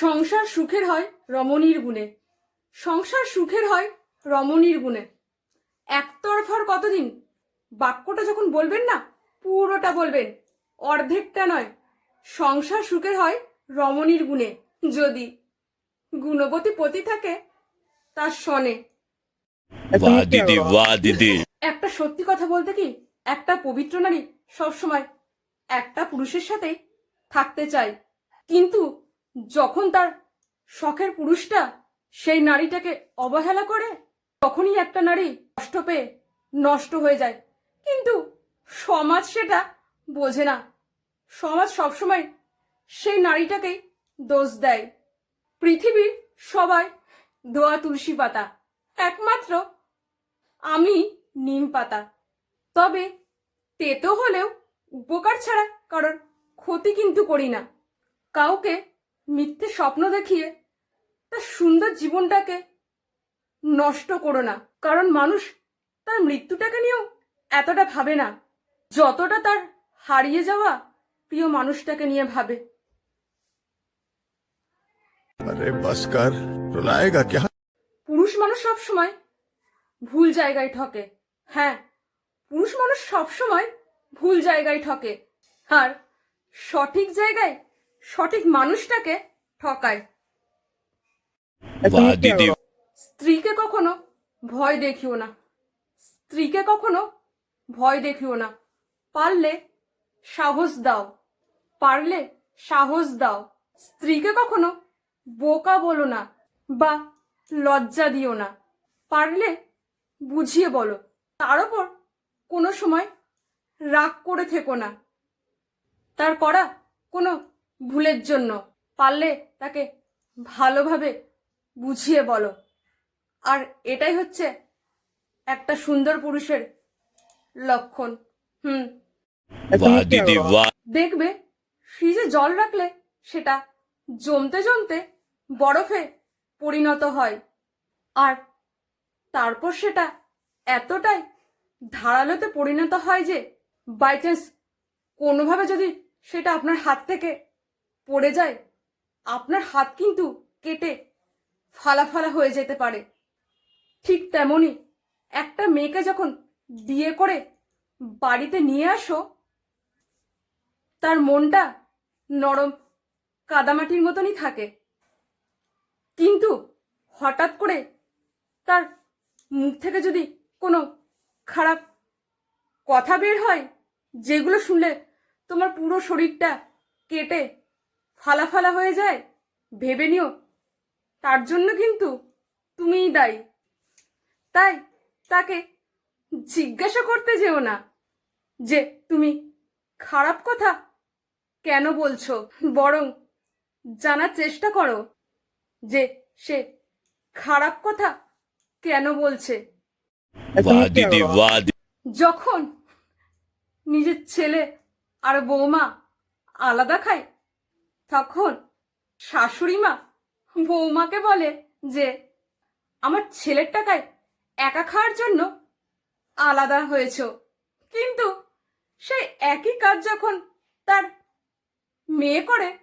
সংসার সুখের হয় রমণীর গুণে। সংসার সুখের হয় রমণীর গুণে। একতরফার কতদিন? বাক্যটা যখন বলবেন না পুরোটা বলবেন। অর্ধেকটা নয়। সংসার সুখের হয় রমণীর গুণে। যদি গুণবতী পতি থাকে তার শনে। একটা সত্যি কথা বলতে কি একটা পবিত্র নারী সবসময় একটা পুরুষের সাথে থাকতে চায়। কিন্তু যখন তার শখের পুরুষটা সেই নারীটাকে অবহেলা করে, তখনই একটা নারী কষ্ট পেয়ে নষ্ট হয়ে যায়। কিন্তু সমাজ সেটা বোঝে না। সমাজ সবসময় সেই নারীটাকেই দোষ দেয়। পৃথিবীর সবাই দোয়া তুলসী পাতা। একমাত্র আমি নিম পাতা। তবে তেতো হলেও উপকার ছাড়া কারোর ক্ষতি কিন্তু করি না। কাউকে মিথ্যে স্বপ্ন দেখিয়ে তার সুন্দর জীবনটাকে নষ্ট করো না। কারণ মানুষ তার মৃত্যুটাকে নিয়েও এতটা ভাবে না যতটা তার হারিয়ে যাওয়া প্রিয় মানুষটাকে নিয়ে ভাবে। পুরুষ মানুষ সব সময় ভুল জায়গায় ঠকে। হ্যাঁ পুরুষ মানুষ সব সময় ভুল জায়গায় ঠকে। আর সঠিক জায়গায় সঠিক মানুষটাকে ঠকায়। আচ্ছা, স্ত্রীকে কখনো ভয় দেখিও না। স্ত্রীকে কখনো ভয় দেখিও না। পারলে সাহস দাও। পারলে সাহস দাও। স্ত্রীকে কখনো বোকা বলো না বা লজ্জা দিও না। পারলে বুঝিয়ে বলো। তার ওপর কোনো সময় রাগ করে থেকো না। তার করা কোনো ভুলের জন্য। পারলে তাকে ভালোভাবে বুঝিয়ে বলো। আর এটাই হচ্ছে একটা সুন্দর পুরুষের লক্ষণ। হুম। দেখবে ফ্রিজে জল রাখলে সেটা জমতে জমতে বরফে পরিণত হয়। আর তারপর সেটা এতটাই ধারালোতে পরিণত হয় যে বাই চান্স কোনোভাবে যদি সেটা আপনার হাত থেকে পড়ে যায়, আপনার হাত কিন্তু কেটে ফালা ফালা হয়ে যেতে পারে। ঠিক তেমনই একটা মেয়েকে যখন বিয়ে করে বাড়িতে নিয়ে আসো, তার মনটা নরম কাদামাটির মতনই থাকে। কিন্তু হঠাৎ করে তার মুখ থেকে যদি কোনো খারাপ কথা বের হয়, যেগুলো শুনলে তোমার পুরো শরীরটা কেটে ফালা ফালা হয়ে যায়? ভেবে নিও। তার জন্য কিন্তু তুমিই দায়ী। তাই তাকে জিজ্ঞাসা করতে যেও না যে তুমি খারাপ কথা কেন বলছো বরং জানার চেষ্টা করো যে সে খারাপ কথা কেন বলছে। যখন নিজের ছেলে আর বৌমা আলাদা খায় তখন শাশুড়ি মা বৌমাকে বলে যে, আমার ছেলের টাকায় একা খাওয়ার জন্য আলাদা হয়েছ। কিন্তু সেই একই কাজ যখন তার মেয়ে করে,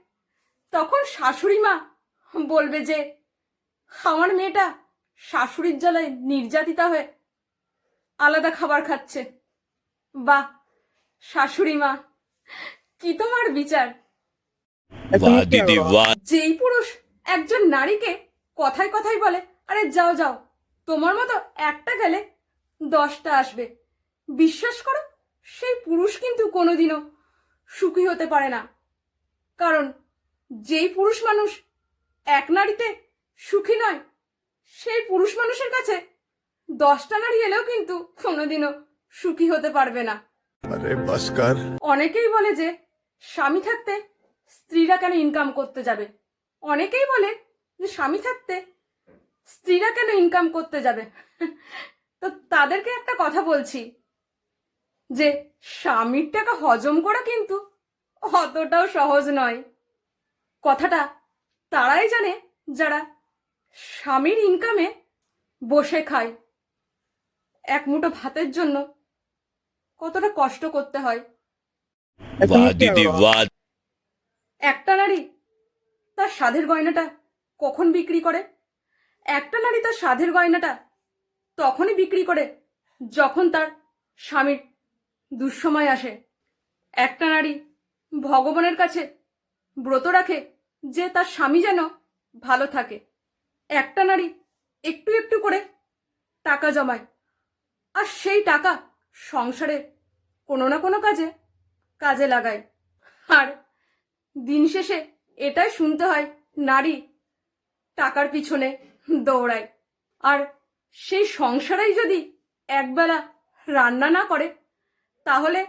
তখন শাশুড়ি মা বলবে যে, আমার মেয়েটা শাশুড়ির জ্বালায় নির্যাতিতা হয়ে আলাদা খাবার খাচ্ছে। বা শাশুড়ি মা, কি তোমার বিচার? যেই পুরুষ একজন নারীকে কথায় কথায় বলে আরে যাও যাও তোমার মতো একটা গেলে দশটা আসবে। বিশ্বাস করো সেই পুরুষ কিন্তু কোনোদিনও সুখী হতে পারে না। কারণ যেই পুরুষ মানুষ এক নারীতে সুখী নয় সেই পুরুষ মানুষের কাছে দশটা নারী এলেও কিন্তু কোনোদিনও সুখী হতে পারবে না। অনেকেই বলে যে স্বামী থাকতে স্ত্রীরা কেন ইনকাম করতে যাবে? অনেকেই বলে যে স্বামী থাকতে স্ত্রীরা কেন ইনকাম করতে যাবে? তো তাদেরকে একটা কথা বলছি, যে স্বামীর টাকা হজম করা কিন্তু অতটাও সহজ নয়। কথাটা তারাই জানে যারা স্বামীর ইনকামে বসে খায়। এক মুঠো ভাতের জন্য কতটা কষ্ট করতে হয়। দিদি একটা নারী তার সাধের গয়নাটা কখন বিক্রি করে? একটা নারী তার সাধের গয়নাটা তখনই বিক্রি করে যখন তার স্বামীর দুঃসময় আসে। একটা নারী ভগবানের কাছে ব্রত রাখে যে তার স্বামী যেন ভালো থাকে। একটা নারী একটু একটু করে টাকা জমায় আর সেই টাকা সংসারে কোনো না কোনো কাজে কাজে লাগায়। আর দিন শেষে এটাই শুনতে হয় নারী টাকার পিছনে দৌড়ায়। আর সেই সংসারেই যদি একবেলা রান্না না করে, তাহলে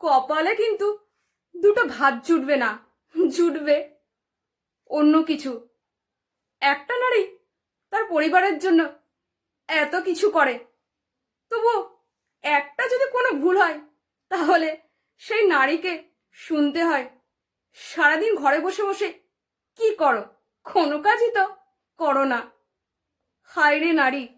কপালে কিন্তু দুটো ভাত জুটবে না, জুটবে অন্য কিছু। একটা নারী তার পরিবারের জন্য এত কিছু করে তবু একটা যদি কোনো ভুল হয়, তাহলে সেই নারীকে শুনতে হয় সারাদিন ঘরে বসে বসে কি করো? কোনো কাজই তো করো না। হায় রে নারী।